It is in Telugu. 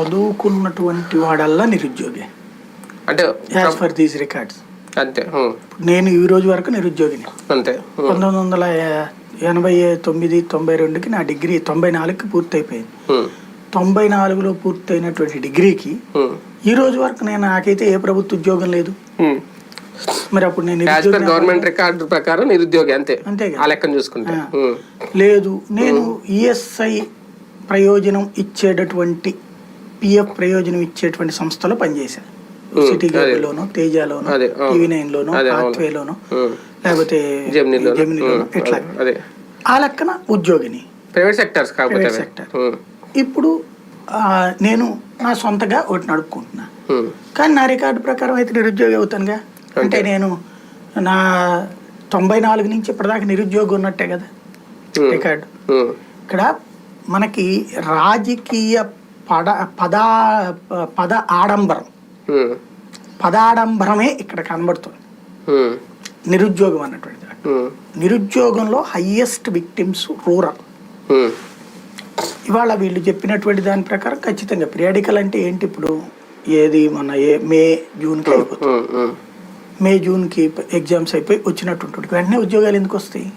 చదువుకున్నటువంటి వాడల్లా నిరుద్యోగి. అంటే యాజ్ ఫర్ దీస్ రికార్డ్స్ అంతే నేను ఈ రోజు వరకు నిరుద్యోగిని. అంతే పంతొమ్మిది వందల ఎనభై తొమ్మిది తొంభై రెండుకి నా డిగ్రీ తొంభై నాలుగుకి పూర్తయిపోయింది. తొంభై నాలుగులో పూర్తయినటువంటి డిగ్రీకి ఈ రోజు వరకు నేను నాకైతే ఏ ప్రభుత్వ ఉద్యోగం లేదు. మరి అప్పుడు నేను గవర్నమెంట్ రికార్డు ప్రకారం నిరుద్యోగి అంతే. అంతే ఆ లెక్కను చూసుకుంటే. లేదు నేను ఈఎస్ఐ ప్రయోజనం ఇచ్చేటటువంటి పిఎఫ్ ప్రయోజనం ఇచ్చేటువంటి సంస్థలో పనిచేశాను సిటీ గేబ్లోనో తేజాలోనో. టీవీ అవును. పాత్వేలోనో ఉమ్. లేకపోతే జెమినీలోనో ఇట్లా. ఆ లెక్కన ఉద్యోగిని. Private sectors. సెక్టర్. ఇప్పుడు నేను నా సొంతగా ఒకటి నడుపుకుంటున్నా. కానీ నా రికార్డు ప్రకారం అయితే నిరుద్యోగి అవుతానుగా. అంటే నేను నా తొంభై నాలుగు నుంచి ఇప్పటిదాకా నిరుద్యోగి ఉన్నట్టే కదా రికార్డు. ఇక్కడ మనకి రాజకీయ పద పదా పద ఆడంబరం. పదాడంబరమే ఇక్కడ కనబడుతుంది. నిరుద్యోగం అన్నటువంటిది. నిరుద్యోగంలో హయ్యెస్ట్ విక్టిమ్స్ రూరల్ ఇవాళ వీళ్ళు చెప్పినటువంటి దాని ప్రకారం ఖచ్చితంగా పీరియాడికల్ అంటే ఏంటి ఇప్పుడు? ఏది మన ఏ మే జూన్కి అయిపోతుంది. మే జూన్కి ఎగ్జామ్స్ అయిపోయి వచ్చినట్టు ఉంటుంది వెంటనే ఉద్యోగాలు ఎందుకు వస్తాయి?